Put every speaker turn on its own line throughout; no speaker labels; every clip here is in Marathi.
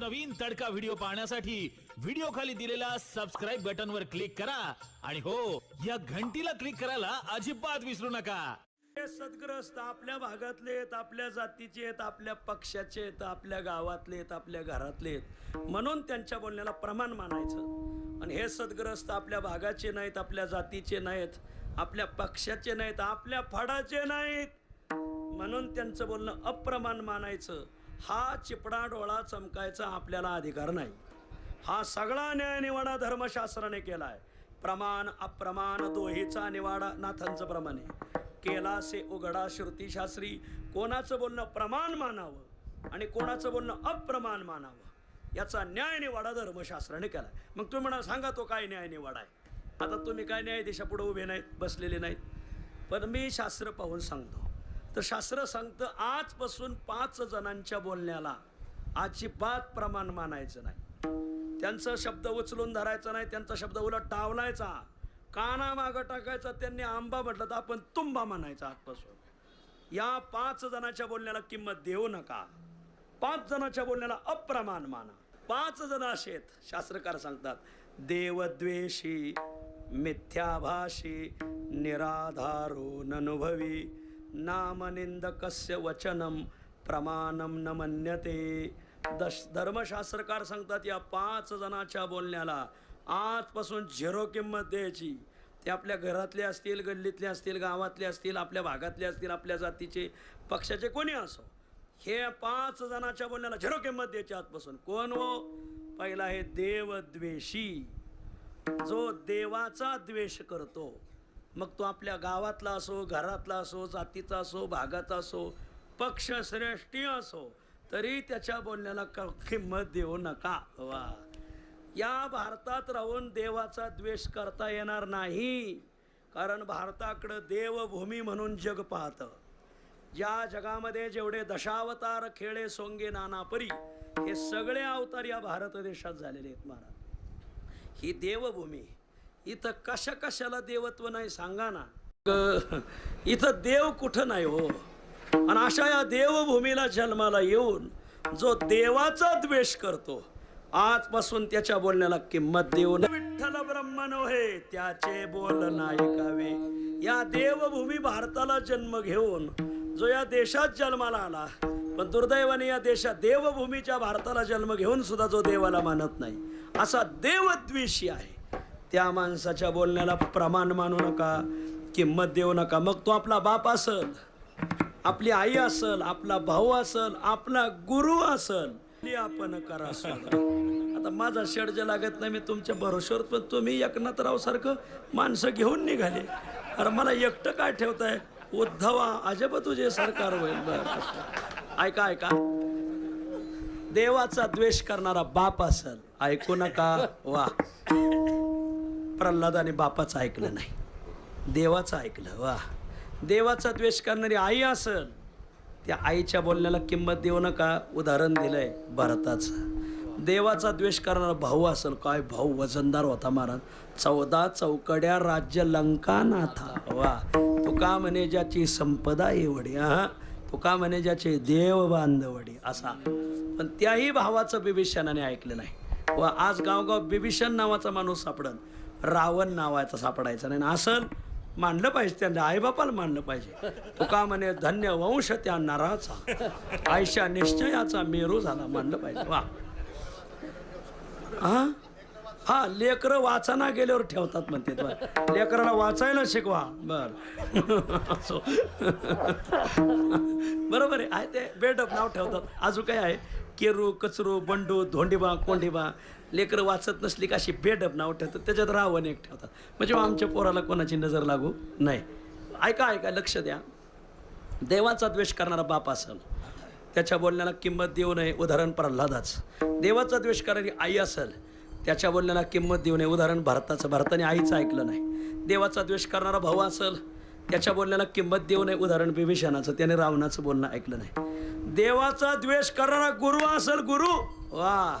नवनवीन तडका व्हिडिओ पाहण्यासाठी व्हिडिओ खाली दिलेल्या सबस्क्राईब बटन वर क्लिक करा. आणि हो या घंटीला क्लिक करायला अजिबात विसरू नका.
हे सद्ग्रस्त आपल्या भागातले आहेत आपल्या जातीचे आहेत आपल्या पक्षाचे आहेत आपल्या गावातले आहेत आपल्या घरातले आहेत. म्हणून त्यांच्या बोलण्याला प्रमाण मानायचं. आणि हे सद्ग्रस्त आपल्या भागाचे नाहीत आपल्या जातीचे नाहीत आपल्या पक्षाचे नाहीत आपल्या फडाचे नाहीत. म्हणून त्यांचं बोलणं अप्रमाण मानायचं. हा चिपडा डोळा चमकायचा आपल्याला अधिकार नाही. हा सगळा न्यायनिवाडा धर्मशास्त्राने केला आहे प्रमाण अप्रमाण दोहीचा निवाडा नाथांचं प्रमाण. आहे केला से उघडा श्रुतीशास्त्री कोणाचं बोलणं प्रमाण मानावं आणि कोणाचं बोलणं अप्रमाण मानावं याचा न्याय निवाडा धर्मशास्त्राने केला मग तुम्ही म्हणा सांगा तो काय न्याय निवाडा आहे? आता तुम्ही काय न्यायाधीशापुढे उभे नाहीत बसलेले नाहीत. पण मी शास्त्र पाहून सांगतो. तर शास्त्र सांगतं आजपासून पाच जणांच्या बोलण्याला अजिबात प्रमाण मानायचं नाही. त्यांचा शब्द उचलून धरायचा नाही त्यांचा शब्द उलट टावलायचा. काना मागं टाकायचा त्यांनी आंबा म्हटलं तर आपण तुंबा म्हणायचा आजपासून. या पाच जणांच्या बोलण्याला किंमत देऊ नका. पाच जणांच्या बोलण्याला अप्रमाण माना. पाच जण असे आहेत शास्त्रकार सांगतात देवद्वेषी मिथ्याभाषी निराधारो अनुभवी नामनिंदकस्य वचनम प्रमाणम न मन्यते. दश धर्मशास्त्रकार सांगतात या पाच जणाच्या बोलण्याला आजपासून झिरो किंमत द्यायची. ते आपल्या घरातले असतील गल्लीतले असतील गावातले असतील आपल्या भागातले असतील आपल्या जातीचे पक्षाचे कोणी असो हे पाच जणाच्या बोलण्याला झिरो किंमत द्यायची आजपासून. कोण हो? पहिला आहे देवद्वेषी. जो देवाचा द्वेष करतो मग तो आपल्या गावातला असो घरातला असो जातीचा असो भागाचा असो पक्षश्रेष्ठी असो तरी त्याच्या बोलण्याला किंमत देऊ नका. वा. या भारतात राहून देवाचा द्वेष करता येणार नाही कारण भारताकडं देवभूमी म्हणून जग पाहतं. ज्या जगामध्ये जेवढे दशावतार खेळे सोंगे नानापरी हे सगळे अवतार या भारत देशात झालेले आहेत महाराज. ही देवभूमी इथं कशा कशाला देवत्व नाही सांगा ना. इथं देव कुठं नाही हो. आणि अशा या देवभूमीला जन्माला येऊन जो देवाचा द्वेष करतो आजपासून त्याच्या बोलण्याला किंमत देऊन विठ्ठल ब्रह्मनो हे त्याचे बोल नायकावे या देवभूमी भारताला जन्म घेऊन जो या देशात जन्माला आला पण दुर्दैवाने या देशात देवभूमीच्या भारताला जन्म घेऊन सुद्धा जो देवाला मानत नाही असा देवद्वेषी आहे. त्या माणसाच्या बोलण्याला प्रमाण मानू नका किंमत देऊ नका. मग तो आपला बाप असल आपली आई असल आपला भाऊ असल आपला गुरु असल आपण करा आता माझा शर्ज लागत नाही मी तुमच्या भरोश्यावर पण तुम्ही एकनाथराव सारखं माणसं घेऊन निघाले. अरे मला एकटं काय ठेवताय? उद्धवा अजब तुझे सरकार होईल. ऐका ऐका. देवाचा द्वेष करणारा बाप असल. ऐकू नका. वा. प्रल्हादाने बापाचं ऐकलं नाही. देवाचं ऐकलं वा. देवाचा द्वेष करणारी आई असल त्या आईच्या बोलण्याला किंमत देऊ नका उदाहरण दिलंय भारताचं. देवाचा द्वेष करणारा भाऊ असेल काय भाऊ वजनदार होता महाराज. चौदा चौकड्या राज्य लंका नाथा वा. तुका म्हणे ज्याची संपदा एवढी हा. तुका म्हणे ज्याचे देव बांधवडी असा. पण त्याही भावाचं बिभीषणाने ऐकलं नाही. व आज गावगाव बिभीषण नावाचा माणूस सापडन. रावण नावाचा सापडायचा नाही. असं असल मानलं पाहिजे त्यांना आईबापाला मानलं पाहिजे. तुका म्हणे धन्य वंश त्या नराचा. आयशा निश्चयाचा मेरू झाला मानलं पाहिजे. वा. हा? हा लेकरं वाचना गेल्यावर ठेवतात म्हणते. लेकराला वाचायला शिकवा. बर. बरोबर आहे. आहे ते. बेडप नाव ठेवतात. अजून काय आहे? केरू कचरू बंडू धोंडीबा कोंडीबा. लेकरं वाचत नसली का अशी बेडप नाव ठेवतात. त्याच्यात रावण एक ठेवतात. म्हणजे आमच्या पोराला कोणाची नजर लागू नाही. ऐका ऐका लक्ष द्या. देवाचा द्वेष करणारा बाप असेल. त्याच्या बोलण्याला किंमत देऊ नये उदाहरण प्रल्हादाच. देवाचा द्वेष करणारी आई असेल त्याच्या बोलण्याला किंमत देऊ नये उदाहरण भारताचं. भारताने आईचं ऐकलं नाही. देवाचा द्वेष करणारा भाऊ असेल त्याच्या बोलण्याला किंमत देऊ नये. उदाहरण बिभीषणाचं त्याने रावणाचं बोलणं ऐकलं नाही. देवाचा द्वेष करणारा गुरु असेल गुरु. वा.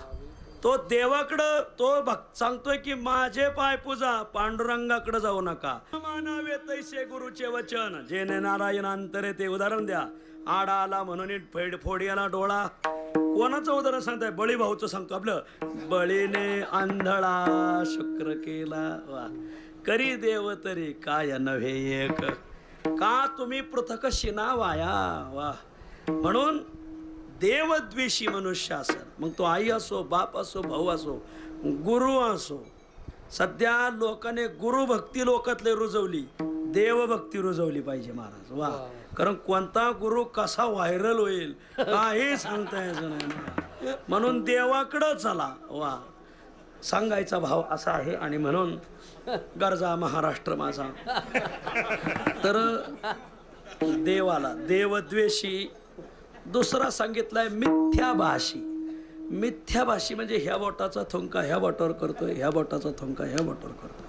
तो देवाकडं तो भक्त सांगतोय की माझे पाय पूजा पांडुरंगाकडे जाऊ नका. मानावे तैसे गुरुचे वचन. जेने नारायण अंतरे ते उदाहरण द्या. आडा आला म्हणून फेड फोडियाला डोळा. कोणाचं उदाहरण सांगताय? बळी भाऊचं सांगतो आपलं. बळीने आंधळा शुक्र केला. वा. करी देव तरी काय नव्हे एक. का तुम्ही पृथक शिना वाया वा. म्हणून देवद्वेषी मनुष्य असेल मग तो आई असो बाप असो भाऊ असो गुरु असो. सध्या लोकांनी गुरुभक्ती लोकातले रुजवली देवभक्ती रुजवली पाहिजे महाराज. वा. कारण कोणता गुरु कसा व्हायरल होईल काही सांगता यायचं नाही. म्हणून देवाकडं चला. वा. सांगायचा भाव असा आहे आणि म्हणून गरजा महाराष्ट्र माझा. तर देवाला देवद्वेषी दुसरा सांगितलाय मिथ्याभाषी मिथ्याभाषी म्हणजे ह्या बोटाचा थुंका ह्या बोटावर करतोय ह्या बोटाचा थुंका ह्या बोटावर करतोय.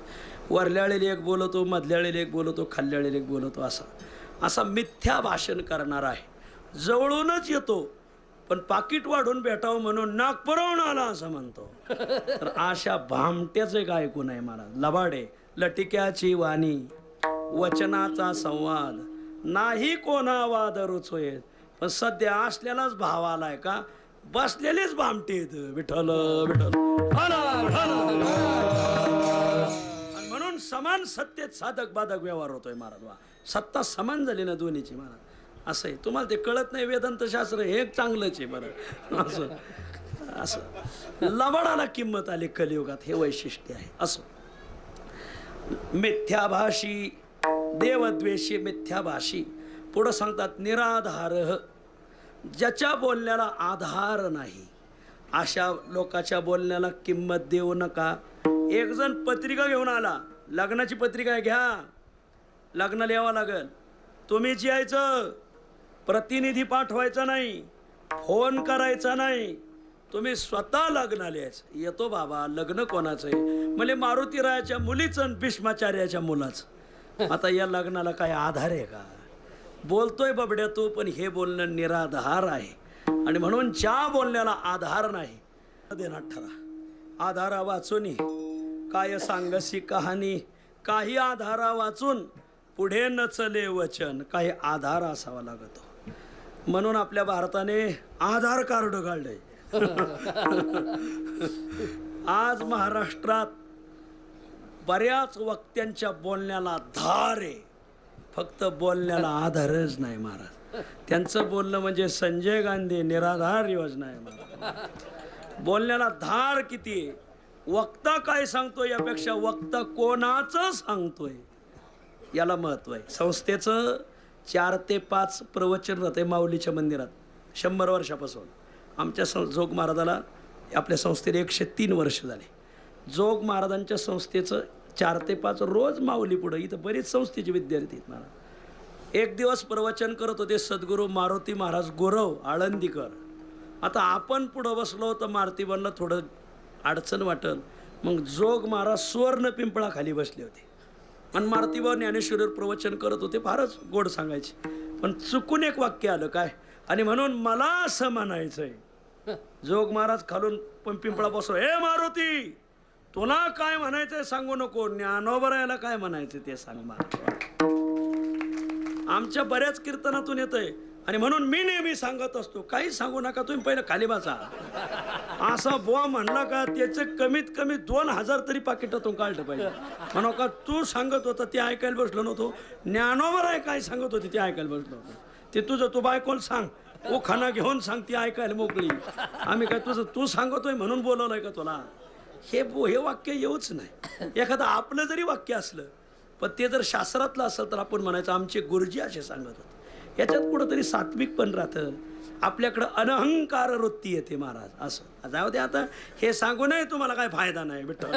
वरल्याळेली एक बोलतो मधल्याळेली एक बोलतो खाल्ल्याळेली एक बोलतो असा. असा मिथ्या भाषण करणार आहे. जवळूनच येतो. पण पाकिट वाढून भेटावं म्हणून नाक आला असं म्हणतो. तर अशा भामट्याचं एक ऐकून आहे महाराज. लबाडे लटिक्याची वाणी वचनाचा संवाद. नाही कोणा वाद रुचोयत पण सध्या असलेलाच भाव आलाय का? बसलेलेच भामटे आहेत विठल म्हणून समान सत्तेत साधक बाधक व्यवहार होतोय महाराज. वा. सत्ता समान झाली ना दोन्हीची महाराज. असं आहे तुम्हाला ते कळत नाही वेदांतशास्त्र हे चांगलंच आहे बरं. असं. असं. लबाडाला किंमत आली कलियुगात हे वैशिष्ट्य आहे. असं. मिथ्याभाषी देवद्वेषी मिथ्याभाषी पुढं सांगतात निराधार. ज्याच्या बोलण्याला आधार नाही अशा लोकाच्या बोलण्याला किंमत देऊ नका. एक जण पत्रिका घेऊन आला लग्नाची पत्रिका घ्या. लग्नाला यावं लागेल. तुम्हीच यायचं प्रतिनिधी पाठवायचा नाही फोन करायचा नाही. तुम्ही स्वतः लग्नाला यायचं येतो बाबा लग्न कोणाचं आहे म्हणजे मारुतीरायाच्या मुलीचं आणि भीष्माचार्याच्या मुलाचं. आता या लग्नाला काय आधार आहे का? बोलतोय बबड्या तू पण हे बोलणं निराधार आहे. आणि म्हणून ज्या बोलण्याला आधार नाही देणार ठरा. आधारा वाचून काय सांगसी कहाणी? काही आधारा वाचून पुढे नचले वचन. काही आधार असावा लागतो. म्हणून आपल्या भारताने आधार कार्ड काढलंय. आज महाराष्ट्रात बऱ्याच वक्त्यांच्या बोलण्याला धार आहे. फक्त बोलण्याला आधारच नाही महाराज. त्यांचं बोलणं म्हणजे संजय गांधी निराधार योजना आहे महाराज. बोलण्याला धार किती आहे? वक्ता काय सांगतोय यापेक्षा वक्ता कोणाचं सांगतोय? याला महत्त्व आहे. संस्थेचं चार ते पाच प्रवचन राहते माऊलीच्या मंदिरात शंभर वर्षापासून. आमच्या सं जोग महाराजाला आपल्या संस्थेला एकशे तीन वर्ष झाले. जोग महाराजांच्या संस्थेचं चार ते पाच रोज माऊली पुढं इथं बरीच संस्थेचे विद्यार्थी आहेत मला एक दिवस प्रवचन करत होते सद्गुरू मारुती महाराज गोरव आळंदीकर. आता आपण पुढं बसलो तर मारुतीबांना थोडं अडचण वाटल. मग जोग महाराज सुवर्ण पिंपळाखाली बसले होते. आणि मारुतीबाब ज्ञानेश्वरीवर प्रवचन करत होते फारच गोड सांगायचे. पण चुकून एक वाक्य आलं काय? आणि म्हणून मला असं म्हणायचंय. जोग महाराज खालून पण पिंपळा बसो हे मारुती तुला काय म्हणायचंय सांगू नको. ज्ञानोबरायला काय म्हणायचं ते सांग महाराज आमच्या बऱ्याच कीर्तनातून येतंय. आणि म्हणून मी नेहमी सांगत असतो काही सांगू नका तुम्ही पहिलं खाली बसा. असा बुवा म्हणला का त्याचे कमीत कमी दोन हजार तरी पाकिटातून काढलं पाहिजे. म्हणा का तू सांगत होता ते ऐकायला बसलो नव्हतो. ज्ञानोवर आहे काय सांगत होती ते ऐकायला बसलो होतो ते तुझं तू बायकोल सांग. ओ खाना घेऊन सांग ती ऐकायला मोकळी. आम्ही काय तुझं तू सांगतोय म्हणून बोलवलंय का तुला? हे बो- हे वाक्य येऊच नाही. एखादं आपलं जरी वाक्य असलं पण ते जर शास्त्रातलं असलं तर आपण म्हणायचं आमचे गुरुजी असे सांगत होते. याच्यात कुठंतरी सात्विक पण राहतं. आपल्याकडं अनहंकार वृत्ती येते महाराज असं. जाऊ दे आता हे सांगू नये तुम्हाला काय फायदा नाही. विठ्ठल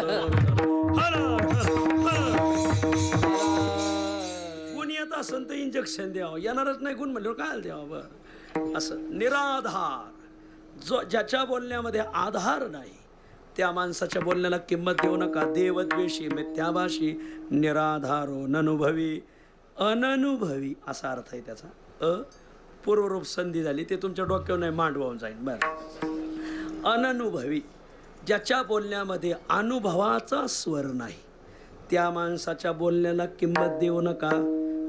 गुण येत असेल तर इंजेक्शन द्यावं? येणारच नाही गुण म्हणल्यावर काय द्यावं बरं? असं निराधार. जो ज्याच्या बोलण्यामध्ये आधार नाही त्या माणसाच्या बोलण्याला किंमत देऊ नका. देवद्वेषी मिथ्याभाषी निराधारो ननुभवी अननुभवी असा अर्थ आहे त्याचा. अ पूर्वरूप संधी झाली ते तुमच्या डोक्यावर नाही मांड वाहून जाईल बरं. अननुभवी ज्याच्या बोलण्यामध्ये अनुभवाचा स्वर नाही त्या माणसाच्या बोलण्याला किंमत देऊ नका.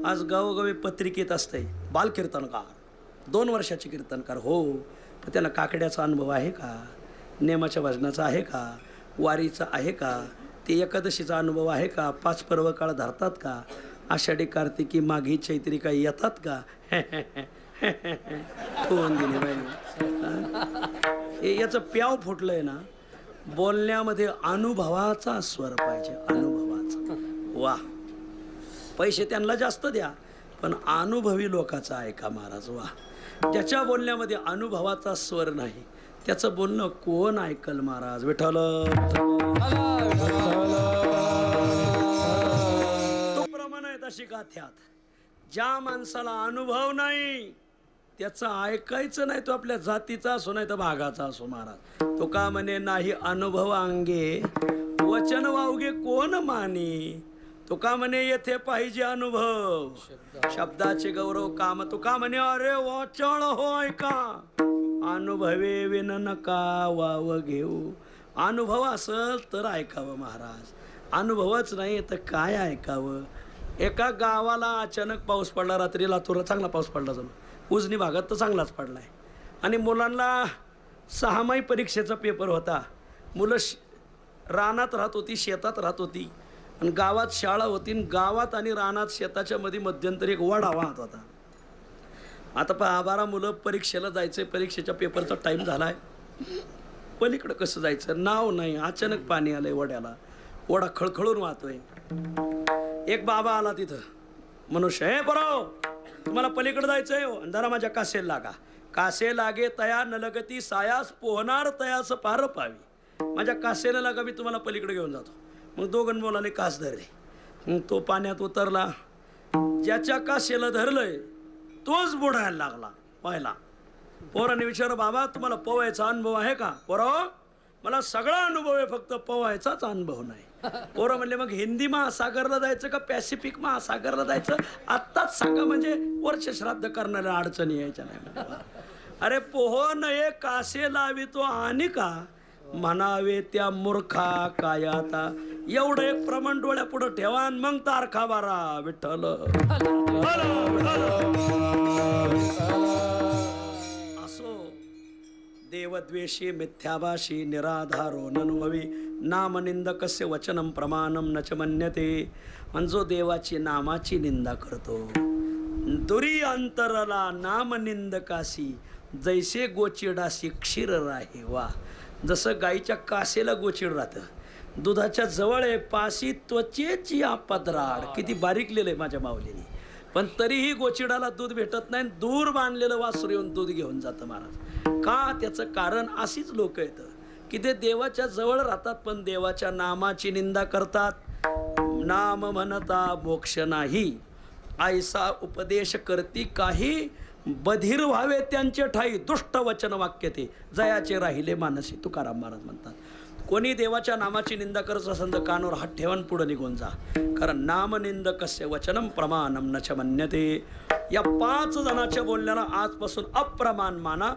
आज गावोगावी पत्रिकेत असते बालकीर्तनकार दोन वर्षाचे कीर्तनकार हो पण त्याला काकड्याचा अनुभव आहे का? नेमाच्या भजनाचा आहे का? वारीचा आहे का? ते एकादशीचा अनुभव आहे का? पाच पर्व काळ धरतात का? आषाढी कार्तिकी माघी चैत्री काही येतात का? ठेवून दिली पाहिजे याचं प्याव फुटलंय ना बोलण्यामध्ये अनुभवाचा स्वर पाहिजे अनुभवाचा. वा. पैसे त्यांना जास्त द्या पण अनुभवी लोकाचा ऐका महाराज वा. ज्याच्या बोलण्यामध्ये अनुभवाचा स्वर नाही त्याचं बोलणं कोण ऐकल महाराज? विठल तो प्रमाण आहे तशी गाथ्यात ज्या माणसाला अनुभव नाही त्याचं ऐकायचं नाही तो आपल्या जातीचा असो नाही तर भागाचा असो महाराज. तो का म्हणे नाही अनुभव अंगे वचन वावगे कोण माने? तो का म्हणे येथे पाहिजे अनुभव. शब्दाचे गौरव काम तो का म्हणे अरे वाचळ हो ऐका अनुभवे विन नका वाव घेऊ. अनुभव असल तर ऐकावं महाराज. अनुभवच नाही तर काय ऐकावं? एका गावाला अचानक पाऊस पडला रात्री लातूरला चांगला पाऊस पडला जाणून उजनी भागात तर चांगलाच पडला आहे आणि मुलांना सहामाही परीक्षेचा पेपर होता. मुलं श रानात राहत होती शेतात राहत होती. आणि गावात शाळा होती आणि गावात आणि रानात शेताच्या मध्ये मध्यंतरी एक वडा वाहत होता. आता पहा बारा मुलं परीक्षेला जायचं आहे परीक्षेच्या पेपरचा टाईम झाला आहे पलीकडं कसं जायचं? नाव नाही अचानक पाणी आलं आहे वड्याला. वडा खळखळून वाहतोय. एक बाबा आला तिथं. मनुष्य हे बरो तुम्हाला पलीकडे जायचंय हो. जरा माझ्या कासे लागा. कासे लागे तया नलगती सायास पोहणार तयास पार पावी. माझ्या कासेला लागा मी तुम्हाला पलीकडे घेऊन जातो. मग दोघं मुलाने कास धरले. मग तो पाण्यात उतरला. ज्याच्या कासेला धरलंय तोच बुडायला लागला. पाहिला. पोराने विचार बाबा तुम्हाला पोवायचा अनुभव आहे का? पोरा मला सगळा अनुभव आहे फक्त पोवायचाच अनुभव नाही. पोरं म्हणले मग हिंदी महासागरला जायचं का पॅसिफिक महासागरला जायचं? आत्ताच सांगा म्हणजे वर्ष श्राद्ध करणाऱ्या अडचणी यायच्या नाही अरे पोहो नये कासे लावितो आणि का? म्हणावे त्या मूर्खा काय आता? एवढं एक प्रमाण डोळ्या पुढे ठेवा मग तारखा बारा विठ्ठल. देवद्वेषी मिथ्याभाषी निराधारो ननुभवी. नामनिंदकस्य वचनं प्रमाणम न च मन्यते. आणि जो देवाची नामाची निंदा करतो. दुरी अंतरला नामनिंदकाशी जैसे गोचिडाशी क्षीर राहे वा. जसं गाईच्या कासेला गोचिड राहतं. दुधाच्या जवळ आहे पाशी त्वचेची आपदराड. किती बारीक आहे माझ्या माऊलीने. पण तरीही गोचिडाला दूध भेटत नाही दूर बांधलेलं वासरू येऊन दूध घेऊन जातं महाराज. का त्याचं कारण अशीच लोक येतं की ते देवाच्या जवळ राहतात पण देवाच्या नामाची निंदा करतात. नाम म्हणता मोक्ष नाही. ऐसा उपदेश करती काही बधीर व्हावे त्यांचे ठाई. दुष्ट वचन वाक्य ते. जयाचे राहिले मानसी. तुकाराम महाराज म्हणतात कोणी देवाच्या नामाची निंदा करत असेल तर कानवर हात ठेवून पुढे निघून जा. कारण नामनिंद कस्य वचनम प्रमाणम न च मन्यते या पाच जणाच्या बोलण्याला आजपासून अप्रमाण माना